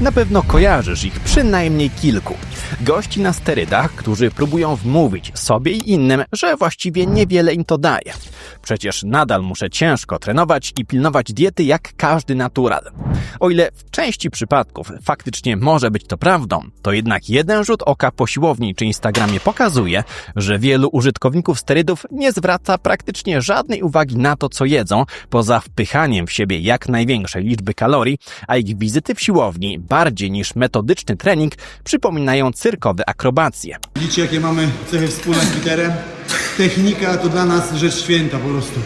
Na pewno kojarzysz ich przynajmniej kilku. Gości na sterydach, którzy próbują wmówić sobie i innym, że właściwie niewiele im to daje. Przecież nadal muszę ciężko trenować i pilnować diety jak każdy natural. O ile w części przypadków faktycznie może być to prawdą, to jednak jeden rzut oka po siłowni czy Instagramie pokazuje, że wielu użytkowników sterydów nie zwraca praktycznie żadnej uwagi na to, co jedzą, poza wpychaniem w siebie jak największej liczby kalorii, a ich wizyty w siłowni bardziej niż metodyczny trening przypominają cyrkowe akrobacje. Widzicie, jakie mamy cechy wspólne z Peterem? Technika to dla nas rzecz święta po prostu.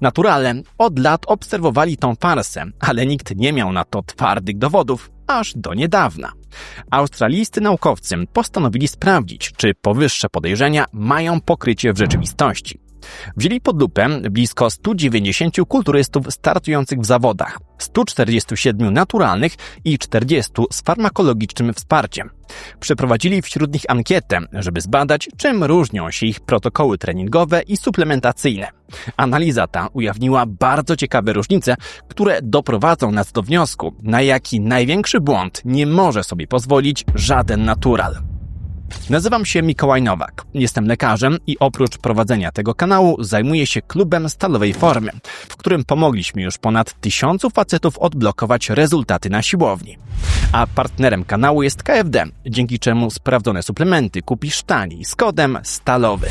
Naturale od lat obserwowali tą farsę, ale nikt nie miał na to twardych dowodów, aż do niedawna. Australijscy naukowcy postanowili sprawdzić, czy powyższe podejrzenia mają pokrycie w rzeczywistości. Wzięli pod lupę blisko 190 kulturystów startujących w zawodach, 147 naturalnych i 40 z farmakologicznym wsparciem. Przeprowadzili wśród nich ankietę, żeby zbadać, czym różnią się ich protokoły treningowe i suplementacyjne. Analiza ta ujawniła bardzo ciekawe różnice, które doprowadzą nas do wniosku, na jaki największy błąd nie może sobie pozwolić żaden natural. Nazywam się Mikołaj Nowak. Jestem lekarzem i oprócz prowadzenia tego kanału zajmuję się klubem stalowej formy, w którym pomogliśmy już ponad tysiącu facetów odblokować rezultaty na siłowni. A partnerem kanału jest KFD, dzięki czemu sprawdzone suplementy kupisz taniej z kodem stalowy.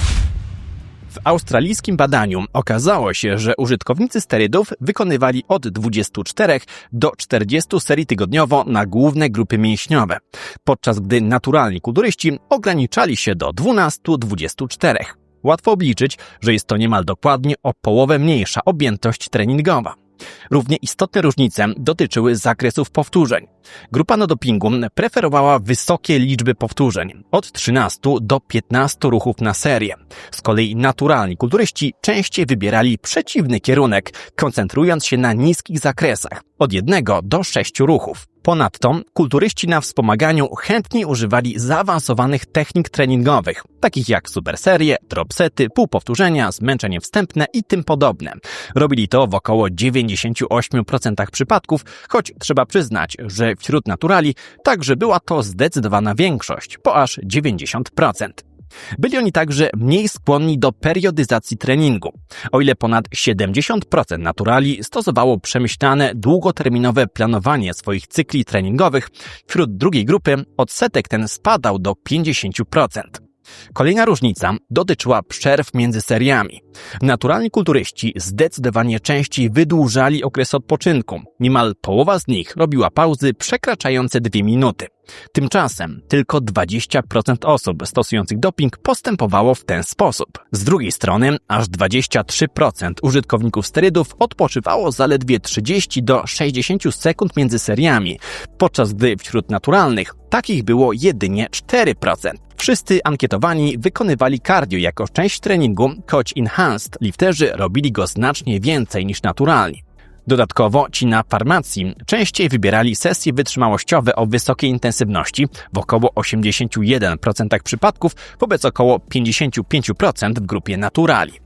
W australijskim badaniu okazało się, że użytkownicy sterydów wykonywali od 24 do 40 serii tygodniowo na główne grupy mięśniowe, podczas gdy naturalni kulturyści ograniczali się do 12-24. Łatwo obliczyć, że jest to niemal dokładnie o połowę mniejsza objętość treningowa. Równie istotne różnice dotyczyły zakresów powtórzeń. Grupa na dopingu preferowała wysokie liczby powtórzeń, od 13 do 15 ruchów na serię. Z kolei naturalni kulturyści częściej wybierali przeciwny kierunek, koncentrując się na niskich zakresach, od 1 do 6 ruchów. Ponadto kulturyści na wspomaganiu chętniej używali zaawansowanych technik treningowych, takich jak superserie, dropsety, półpowtórzenia, zmęczenie wstępne i tym podobne. Robili to w około 98% przypadków, choć trzeba przyznać, że wśród naturali także była to zdecydowana większość, po aż 90%. Byli oni także mniej skłonni do periodyzacji treningu. O ile ponad 70% naturali stosowało przemyślane, długoterminowe planowanie swoich cykli treningowych, wśród drugiej grupy odsetek ten spadał do 50%. Kolejna różnica dotyczyła przerw między seriami. Naturalni kulturyści zdecydowanie częściej wydłużali okres odpoczynku. Niemal połowa z nich robiła pauzy przekraczające dwie minuty. Tymczasem tylko 20% osób stosujących doping postępowało w ten sposób. Z drugiej strony aż 23% użytkowników sterydów odpoczywało zaledwie 30 do 60 sekund między seriami, podczas gdy wśród naturalnych takich było jedynie 4%. Wszyscy ankietowani wykonywali cardio jako część treningu, choć enhanced lifterzy robili go znacznie więcej niż naturalni. Dodatkowo ci na farmacji częściej wybierali sesje wytrzymałościowe o wysokiej intensywności w około 81% przypadków wobec około 55% w grupie naturali.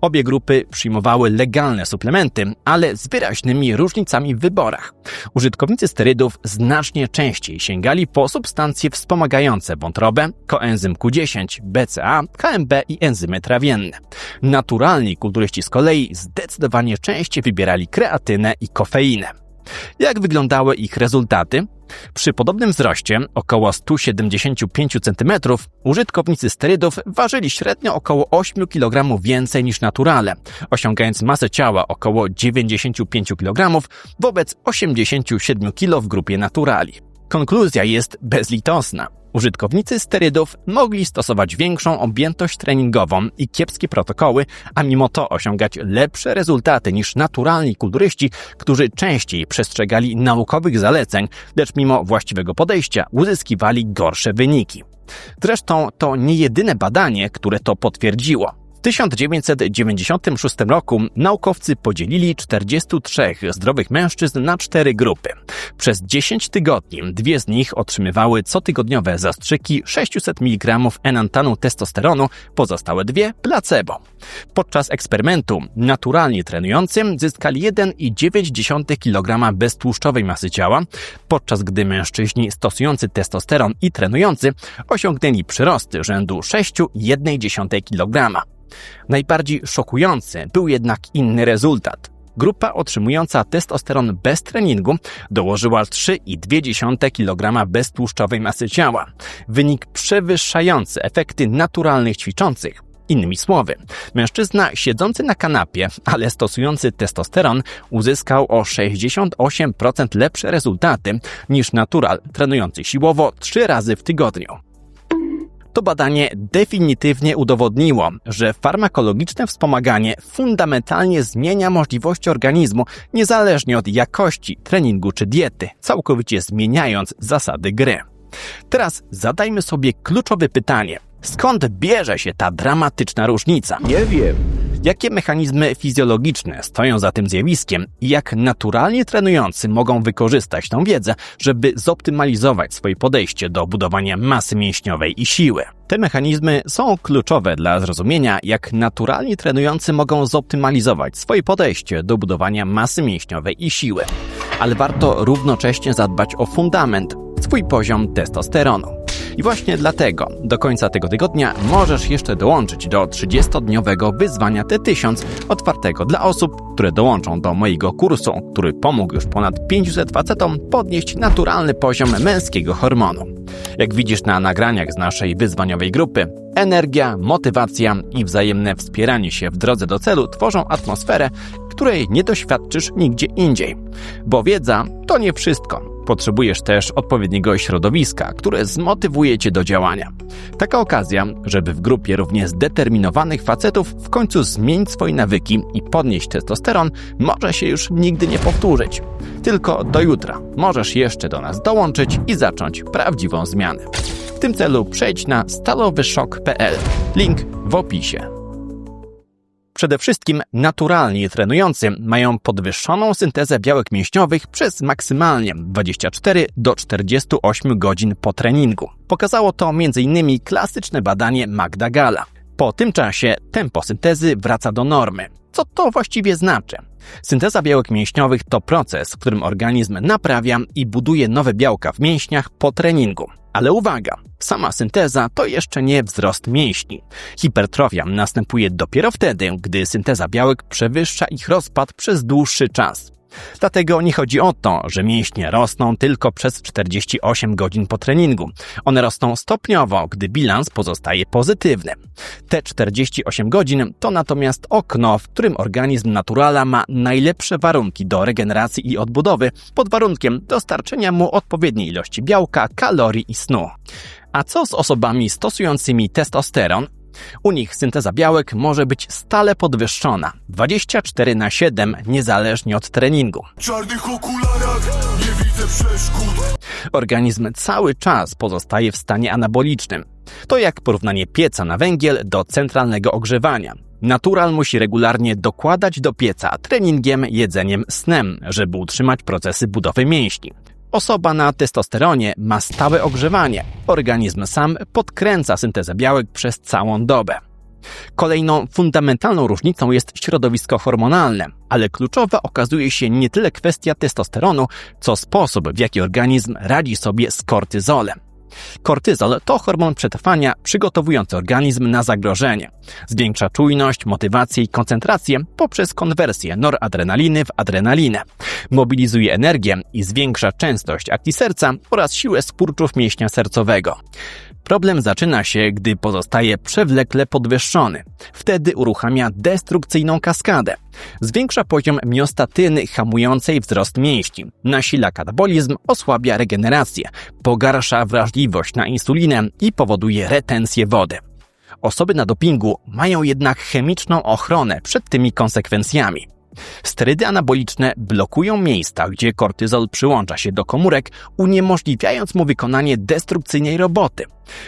Obie grupy przyjmowały legalne suplementy, ale z wyraźnymi różnicami w wyborach. Użytkownicy sterydów znacznie częściej sięgali po substancje wspomagające wątrobę, koenzym Q10, BCA, KMB i enzymy trawienne. Naturalni kulturyści z kolei zdecydowanie częściej wybierali kreatynę i kofeinę. Jak wyglądały ich rezultaty? Przy podobnym wzroście, około 175 cm, użytkownicy sterydów ważyli średnio około 8 kg więcej niż naturale, osiągając masę ciała około 95 kg wobec 87 kg w grupie naturali. Konkluzja jest bezlitosna. Użytkownicy sterydów mogli stosować większą objętość treningową i kiepskie protokoły, a mimo to osiągać lepsze rezultaty niż naturalni kulturyści, którzy częściej przestrzegali naukowych zaleceń, lecz mimo właściwego podejścia uzyskiwali gorsze wyniki. Zresztą to nie jedyne badanie, które to potwierdziło. W 1996 roku naukowcy podzielili 43 zdrowych mężczyzn na cztery grupy. Przez 10 tygodni dwie z nich otrzymywały cotygodniowe zastrzyki 600 mg enantanu testosteronu, pozostałe dwie placebo. Podczas eksperymentu naturalnie trenującym zyskali 1,9 kg beztłuszczowej masy ciała, podczas gdy mężczyźni stosujący testosteron i trenujący osiągnęli przyrosty rzędu 6,1 kg. Najbardziej szokujący był jednak inny rezultat. Grupa otrzymująca testosteron bez treningu dołożyła 3,2 kg beztłuszczowej masy ciała. Wynik przewyższający efekty naturalnych ćwiczących. Innymi słowy, mężczyzna siedzący na kanapie, ale stosujący testosteron uzyskał o 68% lepsze rezultaty niż natural trenujący siłowo 3 razy w tygodniu. To badanie definitywnie udowodniło, że farmakologiczne wspomaganie fundamentalnie zmienia możliwości organizmu, niezależnie od jakości treningu czy diety, całkowicie zmieniając zasady gry. Teraz zadajmy sobie kluczowe pytanie: skąd bierze się ta dramatyczna różnica? Nie wiem. Jakie mechanizmy fizjologiczne stoją za tym zjawiskiem i jak naturalnie trenujący mogą wykorzystać tę wiedzę, żeby zoptymalizować swoje podejście do budowania masy mięśniowej i siły? Te mechanizmy są kluczowe dla zrozumienia, jak naturalnie trenujący mogą zoptymalizować swoje podejście do budowania masy mięśniowej i siły. Ale warto równocześnie zadbać o fundament, swój poziom testosteronu. I właśnie dlatego do końca tego tygodnia możesz jeszcze dołączyć do 30-dniowego wyzwania T1000 otwartego dla osób, które dołączą do mojego kursu, który pomógł już ponad 500 facetom podnieść naturalny poziom męskiego hormonu. Jak widzisz na nagraniach z naszej wyzwaniowej grupy, energia, motywacja i wzajemne wspieranie się w drodze do celu tworzą atmosferę, której nie doświadczysz nigdzie indziej. Bo wiedza to nie wszystko. Potrzebujesz też odpowiedniego środowiska, które zmotywuje cię do działania. Taka okazja, żeby w grupie równie zdeterminowanych facetów w końcu zmienić swoje nawyki i podnieść testosteron, może się już nigdy nie powtórzyć. Tylko do jutra możesz jeszcze do nas dołączyć i zacząć prawdziwą zmianę. W tym celu przejdź na stalowyszok.pl. Link w opisie. Przede wszystkim naturalnie trenujący mają podwyższoną syntezę białek mięśniowych przez maksymalnie 24 do 48 godzin po treningu. Pokazało to m.in. klasyczne badanie Magda Gala. Po tym czasie tempo syntezy wraca do normy. Co to właściwie znaczy? Synteza białek mięśniowych to proces, w którym organizm naprawia i buduje nowe białka w mięśniach po treningu. Ale uwaga, sama synteza to jeszcze nie wzrost mięśni. Hipertrofia następuje dopiero wtedy, gdy synteza białek przewyższa ich rozpad przez dłuższy czas. Dlatego nie chodzi o to, że mięśnie rosną tylko przez 48 godzin po treningu. One rosną stopniowo, gdy bilans pozostaje pozytywny. Te 48 godzin to natomiast okno, w którym organizm naturala ma najlepsze warunki do regeneracji i odbudowy, pod warunkiem dostarczenia mu odpowiedniej ilości białka, kalorii i snu. A co z osobami stosującymi testosteron, u nich synteza białek może być stale podwyższona 24 na 7 niezależnie od treningu. Organizm cały czas pozostaje w stanie anabolicznym. To jak porównanie pieca na węgiel do centralnego ogrzewania. Natural musi regularnie dokładać do pieca treningiem, jedzeniem, snem, żeby utrzymać procesy budowy mięśni. Osoba na testosteronie ma stałe ogrzewanie. Organizm sam podkręca syntezę białek przez całą dobę. Kolejną fundamentalną różnicą jest środowisko hormonalne, ale kluczowa okazuje się nie tyle kwestia testosteronu, co sposób, w jaki organizm radzi sobie z kortyzolem. Kortyzol to hormon przetrwania przygotowujący organizm na zagrożenie. Zwiększa czujność, motywację i koncentrację poprzez konwersję noradrenaliny w adrenalinę. Mobilizuje energię i zwiększa częstość akcji serca oraz siłę skurczów mięśnia sercowego. Problem zaczyna się, gdy pozostaje przewlekle podwyższony. Wtedy uruchamia destrukcyjną kaskadę. Zwiększa poziom miostatyny hamującej wzrost mięśni, nasila katabolizm, osłabia regenerację, pogarsza wrażliwość na insulinę i powoduje retencję wody. Osoby na dopingu mają jednak chemiczną ochronę przed tymi konsekwencjami. Sterydy anaboliczne blokują miejsca, gdzie kortyzol przyłącza się do komórek, uniemożliwiając mu wykonanie destrukcyjnej roboty.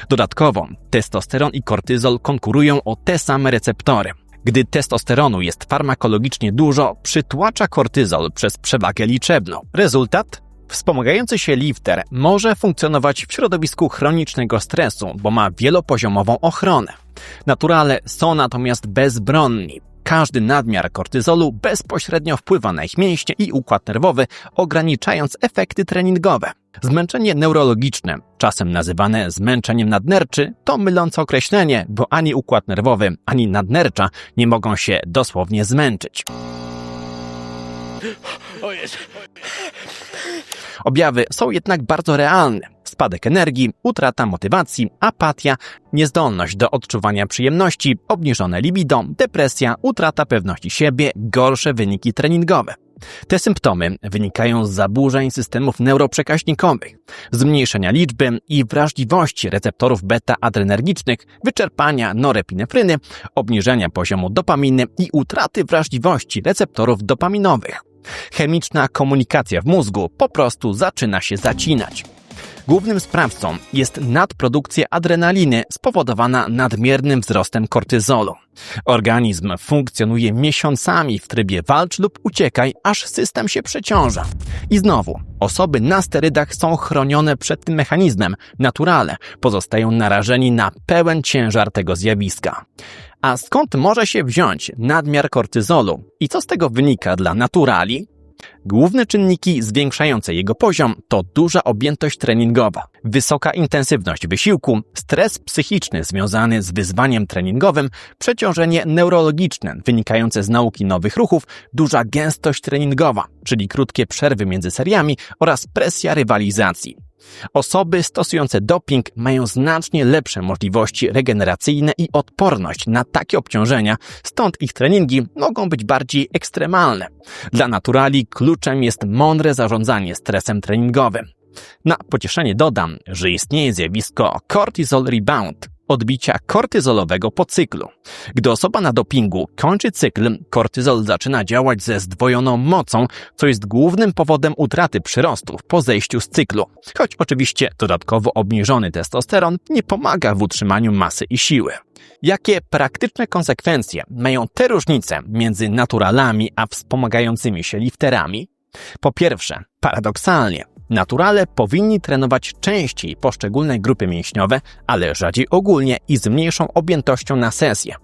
Dodatkowo testosteron i kortyzol konkurują o te same receptory. Gdy testosteronu jest farmakologicznie dużo, przytłacza kortyzol przez przewagę liczebną. Rezultat? Wspomagający się lifter może funkcjonować w środowisku chronicznego stresu, bo ma wielopoziomową ochronę. Naturale są natomiast bezbronni. Każdy nadmiar kortyzolu bezpośrednio wpływa na ich mięśnie i układ nerwowy, ograniczając efekty treningowe. Zmęczenie neurologiczne, czasem nazywane zmęczeniem nadnerczy, to mylące określenie, bo ani układ nerwowy, ani nadnercza nie mogą się dosłownie zmęczyć. Objawy są jednak bardzo realne. Spadek energii, utrata motywacji, apatia, niezdolność do odczuwania przyjemności, obniżone libido, depresja, utrata pewności siebie, gorsze wyniki treningowe. Te symptomy wynikają z zaburzeń systemów neuroprzekaźnikowych, zmniejszenia liczby i wrażliwości receptorów beta-adrenergicznych, wyczerpania norepinefryny, obniżenia poziomu dopaminy i utraty wrażliwości receptorów dopaminowych. Chemiczna komunikacja w mózgu po prostu zaczyna się zacinać. Głównym sprawcą jest nadprodukcja adrenaliny spowodowana nadmiernym wzrostem kortyzolu. Organizm funkcjonuje miesiącami w trybie walcz lub uciekaj, aż system się przeciąża. I znowu, osoby na sterydach są chronione przed tym mechanizmem, naturale, pozostają narażeni na pełen ciężar tego zjawiska. A skąd może się wziąć nadmiar kortyzolu i co z tego wynika dla naturali? Główne czynniki zwiększające jego poziom to duża objętość treningowa, wysoka intensywność wysiłku, stres psychiczny związany z wyzwaniem treningowym, przeciążenie neurologiczne wynikające z nauki nowych ruchów, duża gęstość treningowa, czyli krótkie przerwy między seriami oraz presja rywalizacji. Osoby stosujące doping mają znacznie lepsze możliwości regeneracyjne i odporność na takie obciążenia, stąd ich treningi mogą być bardziej ekstremalne. Dla naturali kluczem jest mądre zarządzanie stresem treningowym. Na pocieszenie dodam, że istnieje zjawisko cortisol rebound, odbicia kortyzolowego po cyklu. Gdy osoba na dopingu kończy cykl, kortyzol zaczyna działać ze zdwojoną mocą, co jest głównym powodem utraty przyrostów po zejściu z cyklu. Choć oczywiście dodatkowo obniżony testosteron nie pomaga w utrzymaniu masy i siły. Jakie praktyczne konsekwencje mają te różnice między naturalami a wspomagającymi się lifterami? Po pierwsze, paradoksalnie, Naturale powinni trenować częściej poszczególne grupy mięśniowe, ale rzadziej ogólnie i z mniejszą objętością na sesję.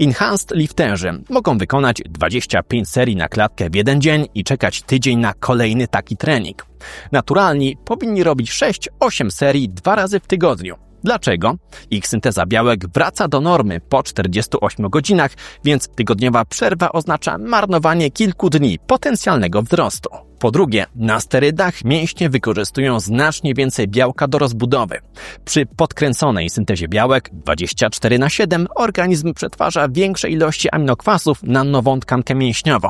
Enhanced lifterzy mogą wykonać 25 serii na klatkę w jeden dzień i czekać tydzień na kolejny taki trening. Naturalni powinni robić 6-8 serii dwa razy w tygodniu. Dlaczego? Ich synteza białek wraca do normy po 48 godzinach, więc tygodniowa przerwa oznacza marnowanie kilku dni potencjalnego wzrostu. Po drugie, na sterydach mięśnie wykorzystują znacznie więcej białka do rozbudowy. Przy podkręconej syntezie białek 24 na 7 organizm przetwarza większe ilości aminokwasów na nową tkankę mięśniową.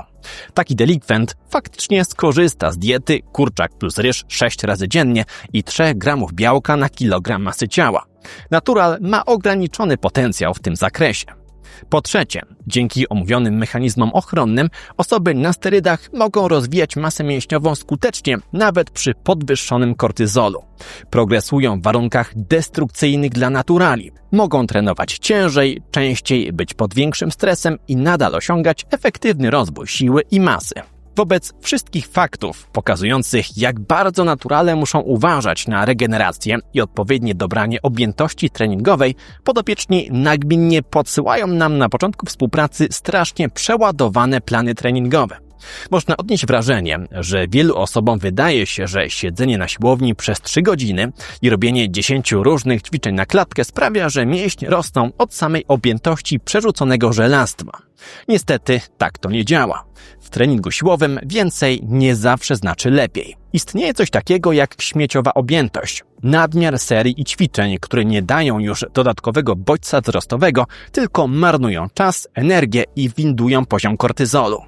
Taki delikwent faktycznie skorzysta z diety kurczak plus ryż 6 razy dziennie i 3 gramów białka na kilogram masy ciała. Natural ma ograniczony potencjał w tym zakresie. Po trzecie, dzięki omówionym mechanizmom ochronnym, osoby na sterydach mogą rozwijać masę mięśniową skutecznie nawet przy podwyższonym kortyzolu. Progresują w warunkach destrukcyjnych dla naturali. Mogą trenować ciężej, częściej, być pod większym stresem i nadal osiągać efektywny rozwój siły i masy. Wobec wszystkich faktów pokazujących, jak bardzo naturale muszą uważać na regenerację i odpowiednie dobranie objętości treningowej, podopieczni nagminnie podsyłają nam na początku współpracy strasznie przeładowane plany treningowe. Można odnieść wrażenie, że wielu osobom wydaje się, że siedzenie na siłowni przez 3 godziny i robienie 10 różnych ćwiczeń na klatkę sprawia, że mięśnie rosną od samej objętości przerzuconego żelastwa. Niestety tak to nie działa. W treningu siłowym więcej nie zawsze znaczy lepiej. Istnieje coś takiego jak śmieciowa objętość. Nadmiar serii i ćwiczeń, które nie dają już dodatkowego bodźca wzrostowego, tylko marnują czas, energię i windują poziom kortyzolu.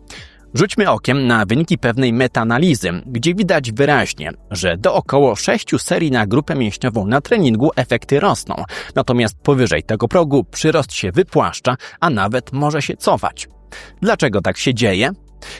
Rzućmy okiem na wyniki pewnej metaanalizy, gdzie widać wyraźnie, że do około 6 serii na grupę mięśniową na treningu efekty rosną, natomiast powyżej tego progu przyrost się wypłaszcza, a nawet może się cofać. Dlaczego tak się dzieje?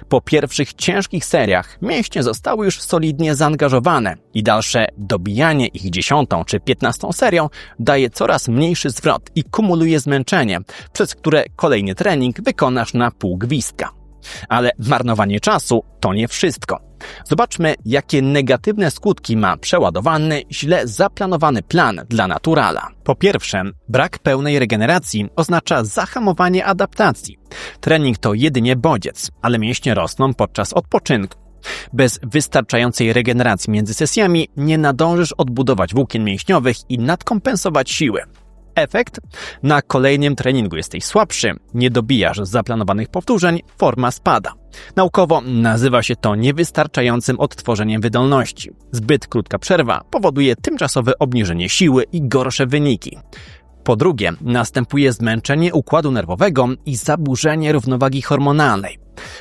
Po pierwszych ciężkich seriach mięśnie zostały już solidnie zaangażowane i dalsze dobijanie ich dziesiątą czy piętnastą serią daje coraz mniejszy zwrot i kumuluje zmęczenie, przez które kolejny trening wykonasz na pół gwizdka. Ale marnowanie czasu to nie wszystko. Zobaczmy, jakie negatywne skutki ma przeładowany, źle zaplanowany plan dla naturala. Po pierwsze, brak pełnej regeneracji oznacza zahamowanie adaptacji. Trening to jedynie bodziec, ale mięśnie rosną podczas odpoczynku. Bez wystarczającej regeneracji między sesjami nie nadążysz odbudować włókien mięśniowych i nadkompensować siły. Efekt? Na kolejnym treningu jesteś słabszy, nie dobijasz zaplanowanych powtórzeń, forma spada. Naukowo nazywa się to niewystarczającym odtworzeniem wydolności. Zbyt krótka przerwa powoduje tymczasowe obniżenie siły i gorsze wyniki. Po drugie, następuje zmęczenie układu nerwowego i zaburzenie równowagi hormonalnej.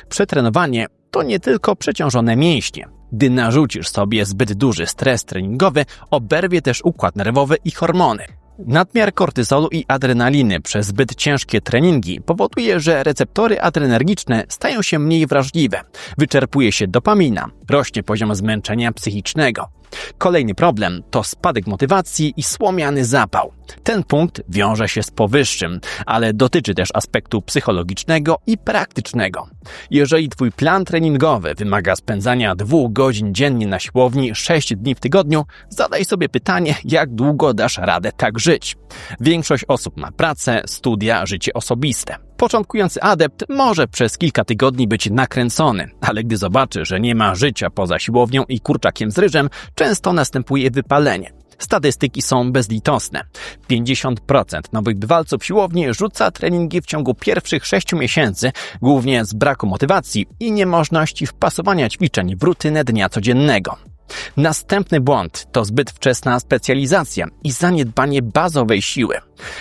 Przetrenowanie to nie tylko przeciążone mięśnie. Gdy narzucisz sobie zbyt duży stres treningowy, oberwie też układ nerwowy i hormony. Nadmiar kortyzolu i adrenaliny przez zbyt ciężkie treningi powoduje, że receptory adrenergiczne stają się mniej wrażliwe, wyczerpuje się dopamina, rośnie poziom zmęczenia psychicznego. Kolejny problem to spadek motywacji i słomiany zapał. Ten punkt wiąże się z powyższym, ale dotyczy też aspektu psychologicznego i praktycznego. Jeżeli twój plan treningowy wymaga spędzania dwóch godzin dziennie na siłowni sześć dni w tygodniu, zadaj sobie pytanie, jak długo dasz radę tak żyć. Większość osób ma pracę, studia, życie osobiste. Początkujący adept może przez kilka tygodni być nakręcony, ale gdy zobaczy, że nie ma życia poza siłownią i kurczakiem z ryżem, często następuje wypalenie. Statystyki są bezlitosne. 50% nowych bywalców siłowni rzuca treningi w ciągu pierwszych 6 miesięcy, głównie z braku motywacji i niemożności wpasowania ćwiczeń w rutynę dnia codziennego. Następny błąd to zbyt wczesna specjalizacja i zaniedbanie bazowej siły.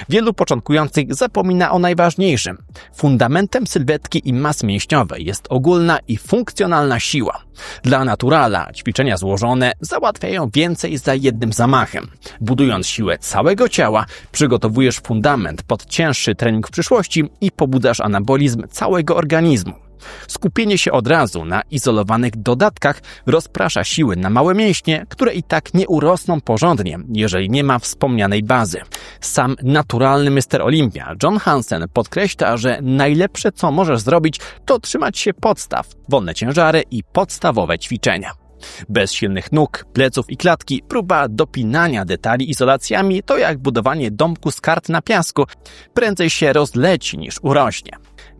Wielu początkujących zapomina o najważniejszym. Fundamentem sylwetki i mas mięśniowej jest ogólna i funkcjonalna siła. Dla naturala ćwiczenia złożone załatwiają więcej za jednym zamachem. Budując siłę całego ciała, przygotowujesz fundament pod cięższy trening w przyszłości i pobudzasz anabolizm całego organizmu. Skupienie się od razu na izolowanych dodatkach rozprasza siły na małe mięśnie, które i tak nie urosną porządnie, jeżeli nie ma wspomnianej bazy. Sam naturalny Mr. Olympia John Hansen podkreśla, że najlepsze co możesz zrobić to trzymać się podstaw, wolne ciężary i podstawowe ćwiczenia. Bez silnych nóg, pleców i klatki próba dopinania detali izolacjami to jak budowanie domku z kart na piasku. Prędzej się rozleci niż urośnie.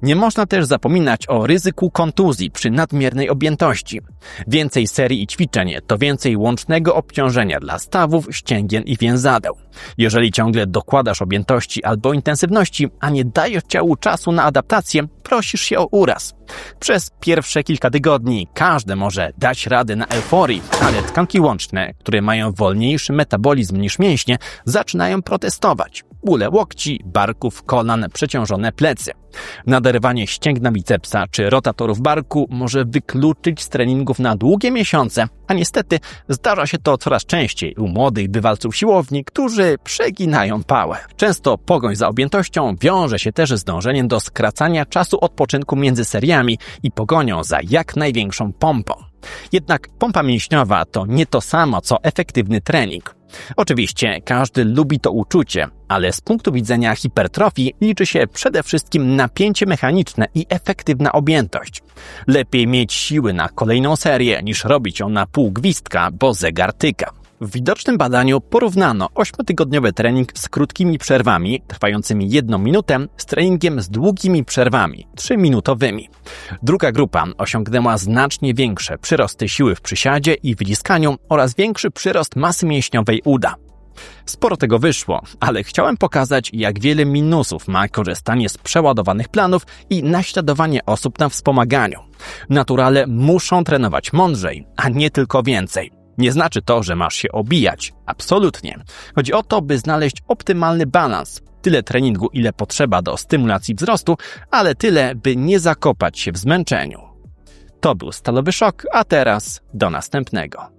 Nie można też zapominać o ryzyku kontuzji przy nadmiernej objętości. Więcej serii i ćwiczeń to więcej łącznego obciążenia dla stawów, ścięgien i więzadeł. Jeżeli ciągle dokładasz objętości albo intensywności, a nie dajesz ciału czasu na adaptację, prosisz się o uraz. Przez pierwsze kilka tygodni każdy może dać radę na euforii, ale tkanki łączne, które mają wolniejszy metabolizm niż mięśnie, zaczynają protestować. Bóle łokci, barków, kolan, przeciążone plecy. Naderwanie ścięgna bicepsa czy rotatorów barku może wykluczyć z treningów na długie miesiące, a niestety zdarza się to coraz częściej u młodych bywalców siłowni, którzy przeginają pałę. Często pogoń za objętością wiąże się też z dążeniem do skracania czasu odpoczynku między seriami i pogonią za jak największą pompą. Jednak pompa mięśniowa to nie to samo co efektywny trening. Oczywiście każdy lubi to uczucie, ale z punktu widzenia hipertrofii liczy się przede wszystkim napięcie mechaniczne i efektywna objętość. Lepiej mieć siły na kolejną serię niż robić ją na pół gwizdka, bo zegar tyka. W widocznym badaniu porównano 8-tygodniowy trening z krótkimi przerwami, trwającymi jedną minutę, z treningiem z długimi przerwami, 3-minutowymi. Druga grupa osiągnęła znacznie większe przyrosty siły w przysiadzie i wyciskaniu oraz większy przyrost masy mięśniowej uda. Sporo tego wyszło, ale chciałem pokazać, jak wiele minusów ma korzystanie z przeładowanych planów i naśladowanie osób na wspomaganiu. Naturale muszą trenować mądrzej, a nie tylko więcej. Nie znaczy to, że masz się obijać. Absolutnie. Chodzi o to, by znaleźć optymalny balans. Tyle treningu, ile potrzeba do stymulacji wzrostu, ale tyle, by nie zakopać się w zmęczeniu. To był Stalowy Szok, a teraz do następnego.